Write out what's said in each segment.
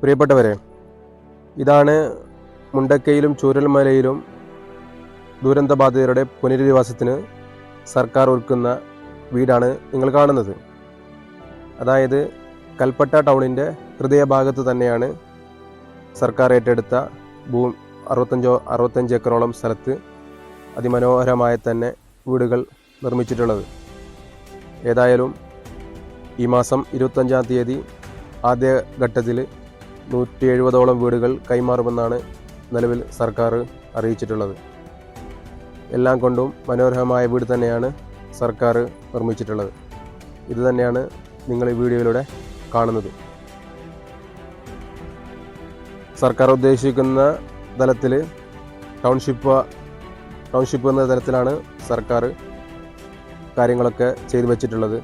പ്രിയപ്പെട്ടവരെ ഇതാണ് മുണ്ടക്കയിലും ചൂരൽമലയിലും ദുരന്തബാധിതരുടെ പുനരധിവാസത്തിന് സർക്കാർ ഒരുക്കുന്ന വീടാണ് നിങ്ങൾ കാണുന്നത്. അതായത് കൽപ്പറ്റ ടൗണിന്റെ ഹൃദയഭാഗത്ത് തന്നെയാണ് സർക്കാർ ഏറ്റെടുത്ത ഭൂ അറുപത്തഞ്ചോ അറുപത്തഞ്ച് ഏക്കറോളം സ്ഥലത്ത് അതിമനോഹരമായി തന്നെ വീടുകൾ നിർമ്മിച്ചിട്ടുള്ളത്. ഏതായാലും ഈ മാസം ഇരുപത്തഞ്ചാം തീയതി ആദ്യ ഘട്ടത്തിൽ നൂറ്റി എഴുപതോളം വീടുകൾ കൈമാറുമെന്നാണ് നിലവിൽ സർക്കാർ അറിയിച്ചിട്ടുള്ളത്. എല്ലാം കൊണ്ടും മനോഹരമായ വീട് തന്നെയാണ് സർക്കാർ നിർമ്മിച്ചിട്ടുള്ളത്. ഇത് തന്നെയാണ് നിങ്ങൾ ഈ വീഡിയോയിലൂടെ കാണുന്നത്. സർക്കാർ ഉദ്ദേശിക്കുന്ന തലത്തിൽ ടൗൺഷിപ്പ് ടൗൺഷിപ്പ് എന്ന തരത്തിലാണ് സർക്കാർ കാര്യങ്ങളൊക്കെ ചെയ്തു വച്ചിട്ടുള്ളത്.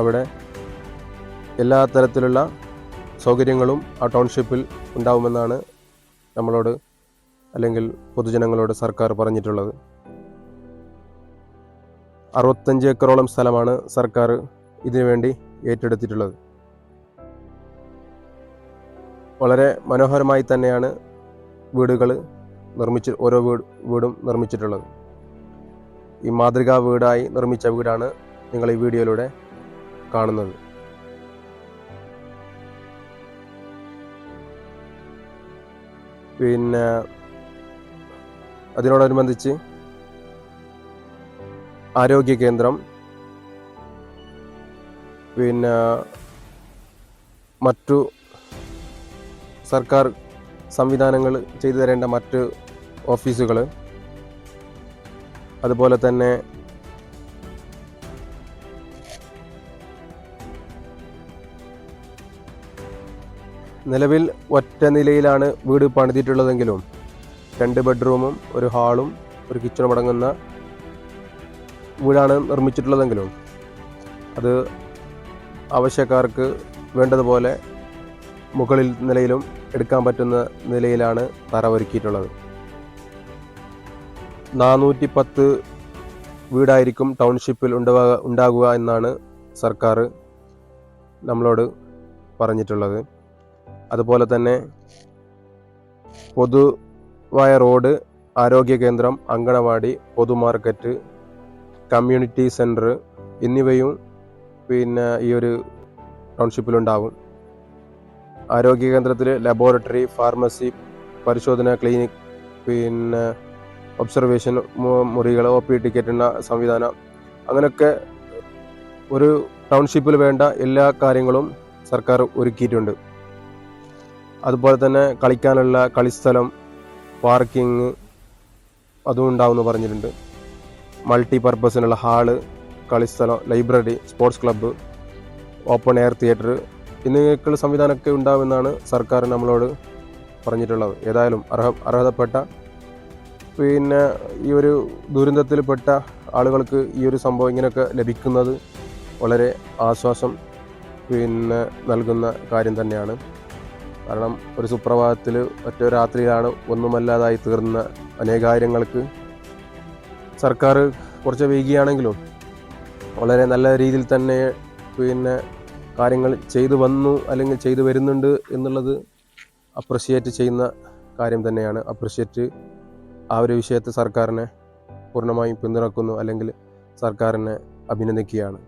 അവിടെ എല്ലാ തരത്തിലുള്ള സൗകര്യങ്ങളും ആ ടൗൺഷിപ്പിൽ ഉണ്ടാവുമെന്നാണ് നമ്മളോട് അല്ലെങ്കിൽ പൊതുജനങ്ങളോട് സർക്കാർ പറഞ്ഞിട്ടുള്ളത്. അറുപത്തഞ്ച് ഏക്കറോളം സ്ഥലമാണ് സർക്കാർ ഇതിനുവേണ്ടി ഏറ്റെടുത്തിട്ടുള്ളത്. വളരെ മനോഹരമായി തന്നെയാണ് വീടുകൾ നിർമ്മിച്ച് ഓരോ വീട് വീടും നിർമ്മിച്ചിട്ടുള്ളത്. ഈ മാതൃകാ വീടായി നിർമ്മിച്ച വീടാണ് നിങ്ങൾ ഈ വീഡിയോയിലൂടെ കാണുന്നത്. പിന്നെ അതിനോടനുബന്ധിച്ച് ആരോഗ്യ കേന്ദ്രം പിന്നെ മറ്റു സർക്കാർ സംവിധാനങ്ങൾ ചെയ്തു തരേണ്ട മറ്റ് ഓഫീസുകൾ അതുപോലെ തന്നെ നിലവിൽ ഒറ്റ നിലയിലാണ് വീട് പണിതിട്ടുള്ളതെങ്കിലും രണ്ട് ബെഡ്റൂമും ഒരു ഹാളും ഒരു കിച്ചണും അടങ്ങുന്ന വീടാണ് നിർമ്മിച്ചിട്ടുള്ളതെങ്കിലും അത് ആവശ്യക്കാർക്ക് വേണ്ടതുപോലെ മുകളിൽ നിലയിലും എടുക്കാൻ പറ്റുന്ന നിലയിലാണ് തറ ഒരുക്കിയിട്ടുള്ളത്. നാനൂറ്റി പത്ത് വീടായിരിക്കും ടൗൺഷിപ്പിൽ ഉണ്ടാവുക എന്നാണ് സർക്കാർ നമ്മളോട് പറഞ്ഞിട്ടുള്ളത്. അതുപോലെ തന്നെ പൊതുവായ റോഡ് ആരോഗ്യ കേന്ദ്രം അങ്കണവാടി പൊതുമാർക്കറ്റ് കമ്മ്യൂണിറ്റി സെന്റർ എന്നിവയും പിന്നെ ഈ ഒരു ടൗൺഷിപ്പിലുണ്ടാവും. ആരോഗ്യ കേന്ദ്രത്തിൽ ലബോറട്ടറി ഫാർമസി പരിശോധന ക്ലിനിക് പിന്നെ ഒബ്സർവേഷൻ മുറികൾ ഒ പി ടിക്കറ്റിന് സംവിധാനം. അങ്ങനെയൊക്കെ ഒരു ടൗൺഷിപ്പിൽ വേണ്ട എല്ലാ കാര്യങ്ങളും സർക്കാർ ഒരുക്കിയിട്ടുണ്ട്. അതുപോലെ തന്നെ കളിക്കാനുള്ള കളിസ്ഥലം പാർക്കിംഗ് അതും ഉണ്ടാവുമെന്ന് പറഞ്ഞിട്ടുണ്ട്. മൾട്ടി പർപ്പസിനുള്ള hall കളിസ്ഥലം library sports club open air theatre എന്നിവയൊക്കെയുള്ള സംവിധാനമൊക്കെ ഉണ്ടാവുമെന്നാണ് സർക്കാർ നമ്മളോട് പറഞ്ഞിട്ടുള്ളത്. ഏതായാലും അർഹ അർഹതപ്പെട്ട പിന്നെ ഈ ഒരു ദുരന്തത്തിൽപ്പെട്ട ആളുകൾക്ക് ഈ ഒരു സംഭവം ഇങ്ങനെയൊക്കെ ലഭിക്കുന്നത് വളരെ ആശ്വാസം പിന്നെ നൽകുന്ന കാര്യം തന്നെയാണ്. കാരണം ഒരു സുപ്രഭാതത്തിൽ ഒറ്റ രാത്രിയിലാണ് ഒന്നുമല്ലാതായി തീർന്ന അനേകായിരങ്ങൾക്ക് സർക്കാർ കുറച്ച് വൈകിയാണെങ്കിലും വളരെ നല്ല രീതിയിൽ തന്നെ പിന്നെ കാര്യങ്ങൾ ചെയ്തു വന്നു അല്ലെങ്കിൽ ചെയ്തു വരുന്നുണ്ട് എന്നുള്ളത് അപ്രിഷിയേറ്റ് ചെയ്യുന്ന കാര്യം തന്നെയാണ്. അപ്രിഷിയേറ്റ് ആ ഒരു വിഷയത്തെ സർക്കാരിനെ പൂർണമായും പിന്തുണക്കുന്നു അല്ലെങ്കിൽ സർക്കാരിനെ അഭിനന്ദിക്കുകയാണ്.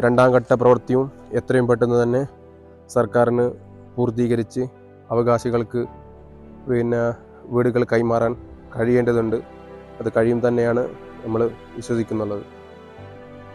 രണ്ടാം ഘട്ട പ്രവൃത്തിയും എത്രയും പെട്ടെന്ന് തന്നെ സർക്കാരിന് പൂർത്തീകരിച്ച് അവകാശികൾക്ക് പിന്നെ വീടുകൾ കൈമാറാൻ കഴിയേണ്ടതുണ്ട്. അത് കഴിയും തന്നെയാണ് നമ്മൾ വിശ്വസിക്കുന്നുള്ളത്